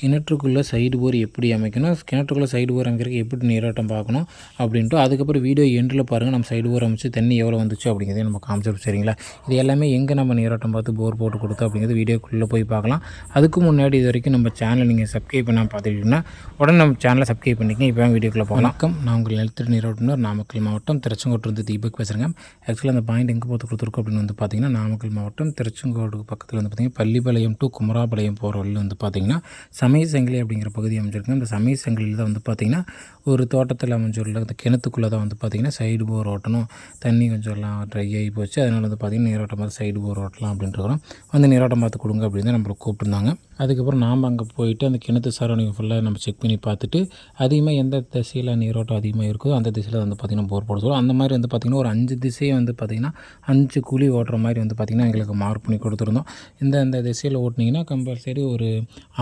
கிணற்றுக்குள்ளே side போர் எப்படி அமைக்கணும் கிணற்றுக்குள்ளே side போர் அமைக்கிறதுக்கு எப்படி நீராட்டம் பார்க்கணும் அப்படின்ட்டு அதுக்கப்புறம் வீடியோ எண்டில் பாருங்கள் நம்ம சைடு போர் அமைச்சு தண்ணி எவ்வளோ வந்துச்சு அப்படிங்கிறத நம்ம காமிச்சிடும் சரிங்களா? இது எல்லாமே எங்கே நம்ம நீராட்டம் பார்த்து போர் போட்டு கொடுத்தோம் அப்படிங்கிறது வீடியோக்குள்ளே போய் பார்க்கலாம். அதுக்கு முன்னாடி இது வரைக்கும் நம்ம சேனலை நீங்கள் சப்ஸ்கிரைப் பண்ணால் பார்த்துக்கிட்டிங்கன்னா உடனே நம்ம சேனலை சப்ஸ்கிரைப் பண்ணிக்கங்க. இப்போ வீடியோக்குள்ளே போகலாம். வணக்கம். நான் உங்கள் நிலத்தடி நீராட்டம்னு நாமக்கல் மாவட்டம் திருச்செங்கோட்டு இருந்து தீபக் பேசுகிறேங்க ஆக்சுவலாக அந்த பாயிண்ட் எங்கே பார்த்து கொடுத்துருக்கோம் அப்படின்னு வந்து பார்த்திங்கன்னா நாமக்கல் மாவட்டம் திருச்செங்கோடு பக்கத்தில் வந்து பார்த்திங்கன்னா பள்ளிப்பாளையம் டு குமராபாளையம் போகிற வழியில் வந்து பார்த்திங்கன்னா சமய சங்கிலி அப்படிங்கிற பகுதி அமைஞ்சிருக்கு இந்த சமய சங்கிலியில் தான் வந்து பார்த்திங்கன்னா ஒரு தோட்டத்தில் அமைஞ்சுள்ள அந்த கிணத்துக்குள்ளே தான் வந்து பார்த்திங்கன்னா சைடு போர் ஓட்டணும். தண்ணி கொஞ்சம் எல்லாம் ட்ரை ஆகி போச்சு. அதனால் வந்து பார்த்திங்கன்னா நீரோட்டம் பார்த்து சைடு போர் ஓட்டலாம் அப்படின்ட்டு இருக்கிறோம். வந்து நீரோட்டம் பார்த்து கொடுங்க அப்படின்னு தான் நம்மளை கூப்பிட்டுருந்தாங்க. அதுக்கப்புறம் நாம் அங்கே போயிட்டு அந்த கிணத்து சரௌண்டிங் ஃபுல்லாக நம்ம செக் பண்ணி பார்த்துட்டு அதிகமாக எந்த திசையில் நீரோட்டம் அதிகமாக இருக்கோ அந்த திசையில் வந்து பார்த்திங்கன்னா போர் போட சொல்லுவோம் அந்த மாதிரி வந்து பார்த்திங்கன்னா ஒரு அஞ்சு திசையை வந்து பார்த்திங்கன்னா அஞ்சு குழி ஓட்டுற மாதிரி வந்து பார்த்திங்கன்னா எங்களுக்கு மார்க் பண்ணி கொடுத்துருந்தோம். இந்த அந்த திசையில் ஓட்டினீங்கன்னா கம்பல்சரி ஒரு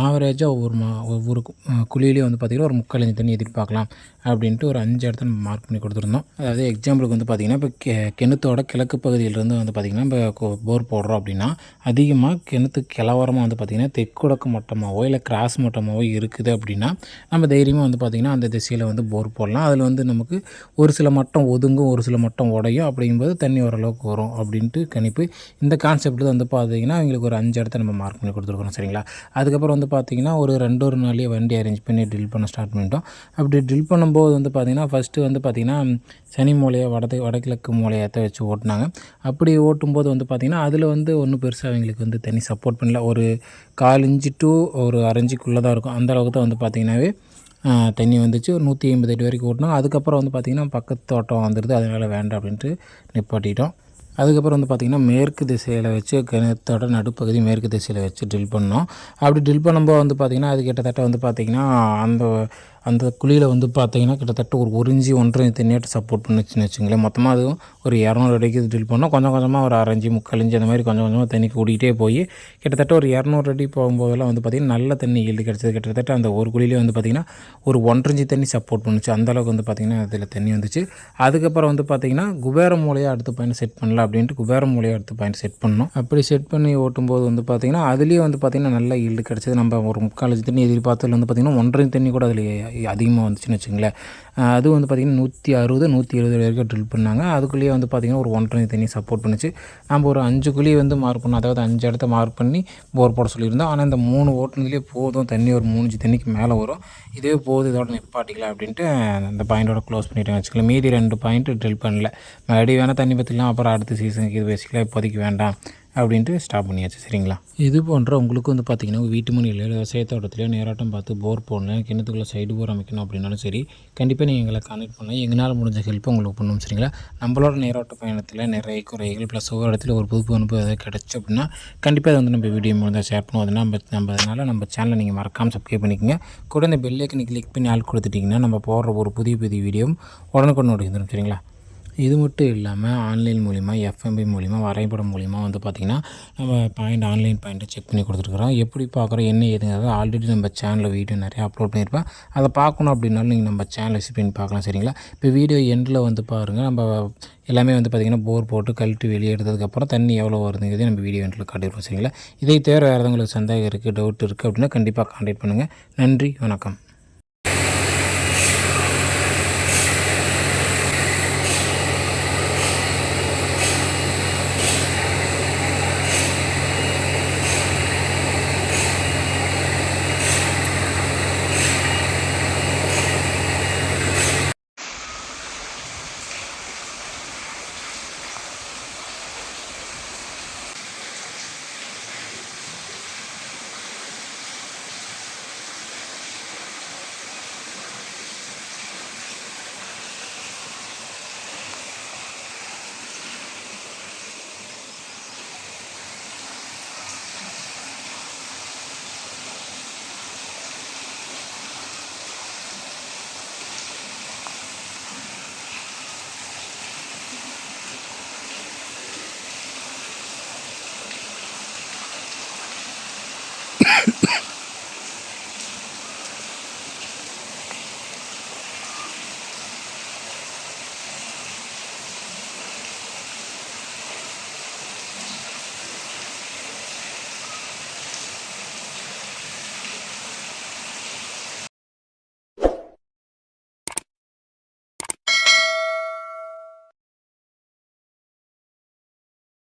ஆவரேஜாக ஒவ்வொரு மா ஒவ்வொரு குழியிலையும் வந்து பார்த்திங்கன்னா ஒரு முக்கால் தண்ணி எதிர்பார்க்கலாம் அப்படின்ட்டு ஒரு அஞ்சு இடத்த நம்ம மார்க் பண்ணி கொடுத்துருந்தோம். அதாவது எக்ஸாம்பிளுக்கு வந்து பார்த்திங்கன்னா இப்போ கெ கிணத்தோட கிழக்கு பகுதியிலேருந்து வந்து பார்த்திங்கன்னா இப்போ போர் போடுறோம் அப்படின்னா அதிகமாக கிணத்து கிளவரமாக வந்து பார்த்திங்கன்னா தெற்குடக்கு மட்டமாகவோ இல்லை கிராஸ் மட்டமாகவோ இருக்குது அப்படின்னா நம்ம தைரியமாக வந்து பார்த்திங்கன்னா அந்த திசையில் வந்து போர் போடலாம். அதில் வந்து நமக்கு ஒரு சில மட்டம் ஒதுங்கும் ஒரு சில மட்டம் உடையும் அப்படிங்கும்போது தண்ணி ஓரளவுக்கு வரும் அப்படின்ட்டு கணிப்பு. இந்த கான்செப்ட் வந்து பார்த்திங்கன்னா அவங்களுக்கு ஒரு அஞ்சு இடத்த நம்ம மார்க் பண்ணி கொடுத்துருக்குறோம் சரிங்களா? அதுக்கப்புறம் வந்து பார்த்திங்கன்னா ஒரு ரெண்டு ஒரு நாள்லேயே வண்டி அரேஞ்ச் பண்ணி ட்ரில் பண்ண ஸ்டார்ட் பண்ணிட்டோம். அப்படி ட்ரில் பண்ணும்போது வந்து பார்த்திங்கன்னா ஃபஸ்ட்டு வந்து பார்த்திங்கன்னா சனி மூலையை வடது வடகிழக்கு மூலையத்தை வச்சு ஓட்டினாங்க. அப்படி ஓட்டும்போது வந்து பார்த்திங்கன்னா அதில் வந்து ஒன்றும் பெருசாக அவங்களுக்கு வந்து தண்ணி சப்போர்ட் பண்ணல. ஒரு காலஞ்சு அஞ்சு டு ஒரு அரைஞ்சிக்குள்ளே தான் இருக்கும். அந்த அளவுக்கு தான் வந்து பார்த்திங்கனாவே தண்ணி வந்துச்சு. ஒரு நூற்றி ஐம்பது அடி வரைக்கும் ஓட்டினோம். அதுக்கப்புறம் வந்து பார்த்திங்கன்னா பக்கத்து தோட்டம் வந்துடுது அதனால் வேண்டாம் அப்படின்ட்டு நிப்பாட்டிட்டோம். அதுக்கப்புறம் வந்து பார்த்திங்கன்னா மேற்கு திசையில் வச்சு கிணத்தோட நடுப்பகுதி மேற்கு திசையில் வச்சு ட்ரில் பண்ணோம். அப்படி ட்ரில் பண்ணும்போது வந்து பார்த்திங்கன்னா அது கிட்டத்தட்ட வந்து பார்த்திங்கன்னா அந்த அந்த குழியில் வந்து பார்த்திங்கன்னா கிட்டத்தட்ட ஒரு ஒரு இஞ்சி ஒன்றரை தண்ணியாட்டு சப்போர்ட் பண்ணுச்சுன்னு வச்சுங்களேன். மொத்தமாக அதுவும் ஒரு இரநூறு அடிக்கு ட்ரில் பண்ணோம். கொஞ்சம் கொஞ்சமாக ஒரு அரைஞ்சி முக்கால் இஞ்சி அந்த மாதிரி கொஞ்சம் கொஞ்சமாக தண்ணி கூட்டிகிட்டே போய் கிட்டத்தட்ட ஒரு இரநூறு அடி போகும்போதெல்லாம் வந்து பார்த்திங்கன்னா நல்ல தண்ணி ஈல்டு கிடச்சது. கிட்டத்தட்ட அந்த ஒரு குழியிலே வந்து பார்த்திங்கன்னா ஒரு ஒன்றரை தண்ணி சப்போர்ட் பண்ணுச்சு. அந்தளவுக்கு வந்து பார்த்திங்கன்னா அதில் தண்ணி வந்துச்சு. அதுக்கப்புறம் வந்து பார்த்திங்கன்னா குபேர மூலையாக அடுத்த பாயிண்ட் செட் பண்ணல அப்படின்ட்டு குபேர மூலையாக அடுத்த பாயிண்ட் செட் பண்ணோம். அப்படி செட் பண்ணி ஓட்டும்போது வந்து பார்த்திங்கன்னா அதுலேயும் வந்து பார்த்திங்கன்னா நல்ல ஈல்டு கிடச்சது. நம்ம ஒரு முக்கால் தண்ணி எதிர்பார்த்ததில் வந்து பார்த்திங்கன்னா ஒன்றரை தண்ணி கூட அதில் அதிகமாக வந்துச்சுன்னு வச்சுங்களேன். அது வந்து பார்த்திங்கன்னா நூற்றி அறுபது நூற்றி எழுபது வரைக்கும் ட்ரில் பண்ணாங்க. அதுக்குள்ளேயே வந்து பார்த்திங்கன்னா ஒரு ஒன்றரை தண்ணி சப்போர்ட் பண்ணிச்சு. நம்ம ஒரு அஞ்சு குழியை வந்து மார்க் பண்ணோம். அதாவது அஞ்சு இடத்த மார்க் பண்ணி போர் போட சொல்லியிருந்தோம். ஆனால் இந்த மூணு ஓட்டுனதுலேயே போதும். தண்ணி ஒரு மூணு தண்ணிக்கு மேலே வரும். இதே போதும் இதோட நிப்பாட்டிக்கலாம் அப்படின்ட்டு அந்த பாயிண்டோட க்ளோஸ் பண்ணிட்டேன். வச்சுக்கலாம் மீதி ரெண்டு பாயிண்ட்டு ட்ரில் பண்ணல. மறுபடியும் வேணால் தண்ணி பற்றிக்கலாம் அப்புறம் அடுத்த சீசனுக்கு இது வச்சுக்கலாம். இப்போதைக்கு வேண்டாம். அப்படின்ட்டு ஸ்டாப் பண்ணியாச்சு. சரிங்களா? இது போன்ற உங்களுக்கு வந்து பார்த்திங்கன்னா வீட்டு மணியில் விவசாய தோட்டத்திலையோ நேராட்டம் பார்த்து போர் போடணும் கிணத்துக்குள்ளே சைடு போர் அமைக்கணும் அப்படின்னாலும் சரி கண்டிப்பாக நீங்கள் எங்களை கனெக்ட் பண்ணலாம் எங்களால் முடிஞ்ச ஹெல்ப் உங்களுக்கு பண்ணணும் சரிங்களா? நம்மளோட நேராட்ட பயணத்தில் நிறைய குறைகள் ப்ளஸ் ஒவ்வொரு இடத்துல ஒரு புது அனுபவம் எதாவது கிடச்சி அப்படின்னா கண்டிப்பாக அதை வந்து நம்ம வீடியோ மூலம் ஷேர் பண்ணுவோம். அதனால் நம்ம நம்ம அதனால் நம்ம சேனலை நீங்கள் மறக்காமல் சப்ஸ்கிரைப் பண்ணிக்கோங்க. கூட இந்த பெல்லைக்கனை கிளிக் பண்ணி ஆள் கொடுத்துட்டிங்கன்னா நம்ம போடுற ஒரு புதிய புதிய வீடியோ உடனுக்குடன் நோட்டி சரிங்களா? இது மட்டும் இல்லாமல் ஆன்லைன் மூலிமா எஃப்எம்பி மூலிமா வரைபடம் மூலிமா வந்து பார்த்திங்கன்னா நம்ம பாயிண்ட் ஆன்லைன் பாயிண்ட்டை செக் பண்ணி கொடுத்துருக்குறோம். எப்படி பார்க்குறோம் என்ன ஏதுங்கிறது ஆல்ரெடி நம்ம சேனலில் வீடியோ நிறையா அப்லோட் பண்ணியிருப்பேன் அதை பார்க்கணும் அப்படின்னாலும் நீங்கள் நம்ம சேனல் விசிட் பண்ணி பார்க்கலாம் சரிங்களா? இப்போ வீடியோ எண்டில் வந்து பாருங்கள் நம்ம எல்லாமே வந்து பார்த்திங்கன்னா போர் போட்டு கழட்டி வெளியே எடுத்ததுக்கப்புறம் தண்ணி எவ்வளோ வருதுங்கிறதே நம்ம வீடியோ எண்டில் காட்டிடுவோம் சரிங்களா? இதை தேவை வேறு எதாவது உங்களுக்கு சந்தேகம் இருக்குது டவுட் இருக்குது அப்படின்னா கண்டிப்பாக கான்டாக்ட் பண்ணுங்கள் நன்றி வணக்கம்.